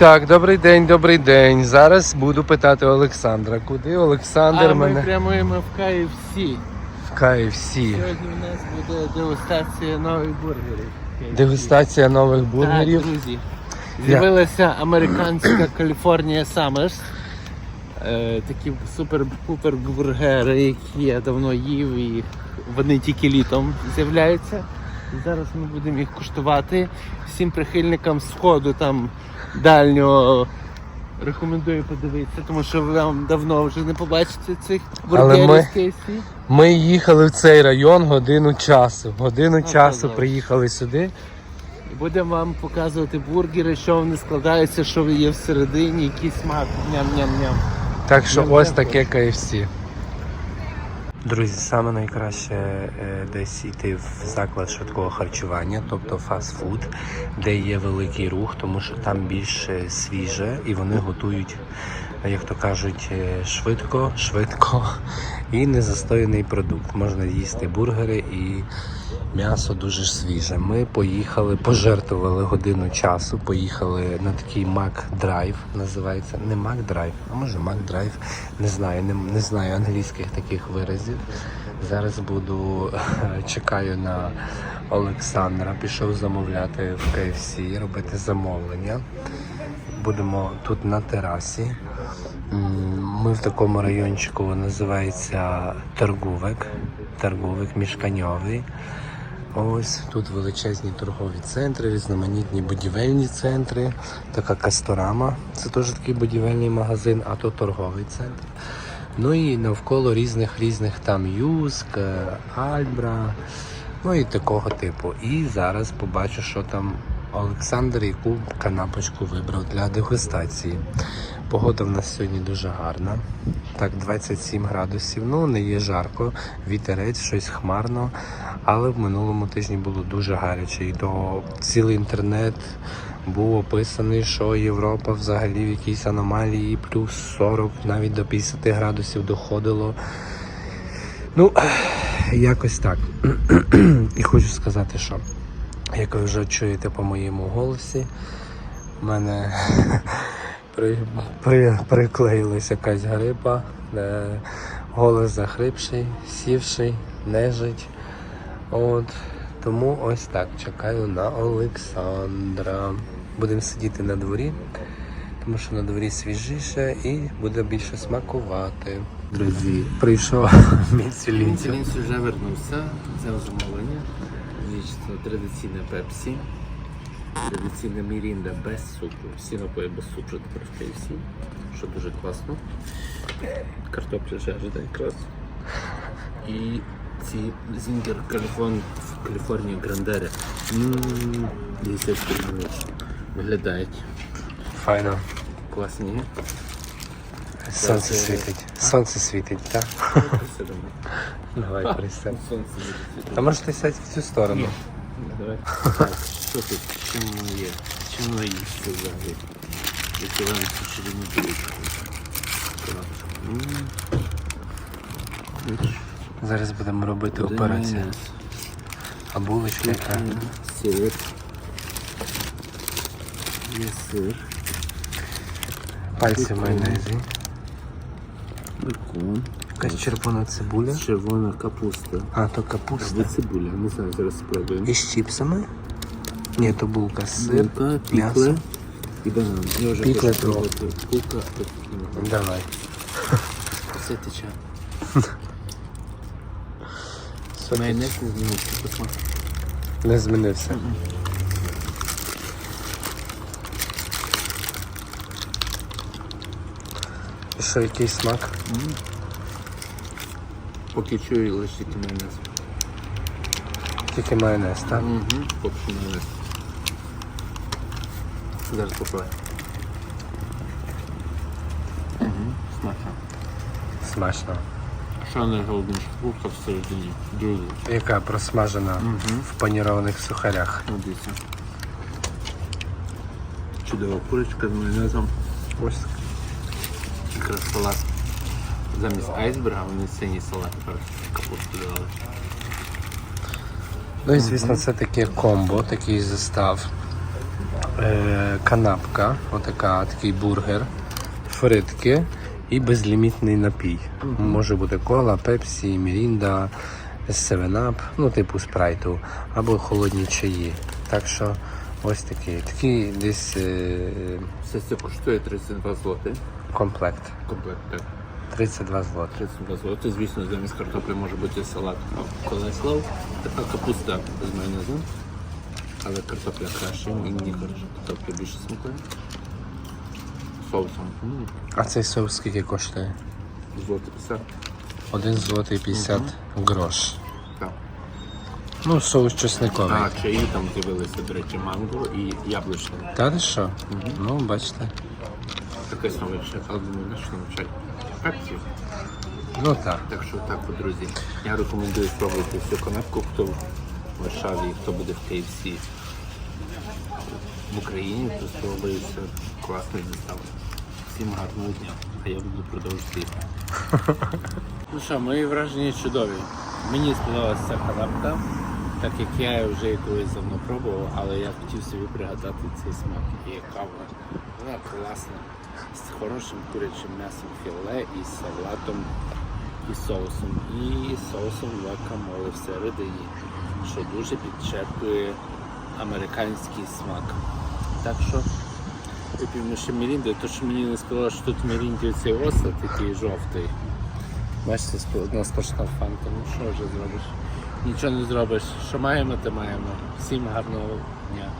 так, добрий день, добрий день. Зараз буду питати Олександра. Куди Олександр А ми прямуємо в KFC. в KFC. Сьогодні у нас буде дегустація нових бургерів. KFC. Дегустація нових бургерів. Так, друзі. З'явилася американська California Summers. Е, такі супер-пупер бургери, які я давно їв, і вони тільки літом з'являються. І Зараз ми будемо їх куштувати. Всім прихильникам сходу там дальнього рекомендую подивитися, тому що ви вам давно вже не побачите цих бургерів ми- з KFC. Ми їхали в цей район годину часу. Годину часу добре. приїхали сюди. Будемо вам показувати бургери, що вони складаються, що є всередині, який смак. Ням-ням-ням. Так що Ну, ось таке KFC. Друзі, саме найкраще е, десь йти в заклад швидкого харчування, тобто фастфуд, де є великий рух, тому що там більше свіже і вони готують, як то кажуть, е, швидко, швидко і незастояний продукт. Можна їсти бургери і м'ясо дуже свіже. Ми поїхали, пожертвували годину часу, поїхали на такий Drive, називається не Drive, а може Drive, не знаю, не, не знаю англійських таких виразів. Зараз буду чекаю на Олександра. Пішов замовляти в KFC, робити замовлення. Будемо тут на терасі. Ми в такому райончику називається Торговик. Торговик мішканьовий. Ось тут величезні торгові центри, різноманітні будівельні центри, така касторама. Це теж такий будівельний магазин, а то торговий центр. Ну і навколо різних різних там Юск, е, Альбра, ну і такого типу. І зараз побачу, що там Олександр яку канапочку вибрав для дегустації. Погода в нас сьогодні дуже гарна. Так, 27 градусів. Ну, не є жарко, вітерець, щось хмарно. Але в минулому тижні було дуже гаряче. І то цілий інтернет був описаний, що Європа взагалі в якійсь аномалії плюс 40, навіть до 50 градусів доходило. Ну, якось так. І хочу сказати, що як ви вже чуєте по моєму голосі, в мене при, при, приклеїлась якась грипа, е, голос захрипший, сівший, нежить. От, тому ось так чекаю на Олександра. Будемо сидіти на дворі, тому що на дворі свіжіше і буде більше смакувати. Друзі, прийшов Міцелінцю. Він вже вернувся, взяв замовлення. Це традиційне пепсі, традиційна мірінда без цукру. Всі напої без цукру тепер в KFC, що дуже класно. Картопля жарена якраз. І ці зінгер Каліфон, Каліфорнія Грандери. Ммм, 10 минут. Виглядають Файно. класні. Сонце світить. Сонце світить, так? Давай присядь. Сонце буде світити. Та може ти сядь в цю сторону. Давай. Так, що тут? Чим воно є? Чим воно їсти взагалі? Відкриваємо цю ширину дірочку. Зараз будемо робити операцію. А булочка яка? Сир. Є сир. Пальці майонезі. Бекон. Якась червона цибуля. Червона капуста. А, то Або капуста. цибуля, не знаю, зараз спробуємо. І з чіпсами? Ні, то булка, сир, Булка, м'ясо. і банан. Я вже Пікле хочу спробувати. Булка, тут Давай. все тече. Майонез не змінився, посмак. Не змінився. І що, який смак? Поки чую лише тільки майонез. Тільки майонез, так? Угу. Поки що майонез. Зараз попробуємо. Угу. Смачно. Смачно. Що найголовніше? Булка всередині. Друзі. Яка просмажена в панірованих сухарях. Дивіться. Чудова курочка з майонезом. Ось. Якраз салат. Замість айсберга вони синій салат тепер капусту додали. Ну і звісно, це таке комбо, такий застав. Е, канапка, отака, такий бургер, фритки і безлімітний напій. Може бути кола, пепсі, мірінда, 7-Up, ну типу спрайту, або холодні чаї. Так що ось такий. Такий десь е, Все це коштує 32 злоти. комплект. Комплект, так. 32 злоти. 32 злоти. Звісно, замість картоплі може бути салат колеслав. Така капуста з майонезом. Але картопля краще, мені картопля більше смакує. Соусом. М, А цей соус скільки коштує? Злоти 50. 1 злотий 50 грош. Так. Ну, соус чесниковий. А, чаї там з'явилися, до речі, манго і яблучне. Та ти що? Ну, бачите. Таке саме ще, але думаю, на що нам чай? Пепсі. Ну так. Так що так, от, друзі. Я рекомендую спробувати цю канапку, хто в Варшаві, хто буде в KFC в Україні, то спробується класний дістав. Всім гарного дня, а я буду продовжувати. Ну що, мої враження чудові. Мені сподобалася ця канапка, так як я її вже колись давно пробував, але я хотів собі пригадати цей смак і яка вона. Вона класна. З хорошим курячим м'ясом філе і салатом і соусом, і соусом гуакамоле всередині, що дуже підчеркує американський смак. Так що вип'ємо ще мірінди, то що мені не сподобалося, що тут мірінді цей осад такий жовтий. Бачите, одна сплошна фанта, ну що вже зробиш? Нічого не зробиш. Що маємо, то маємо. Всім гарного дня.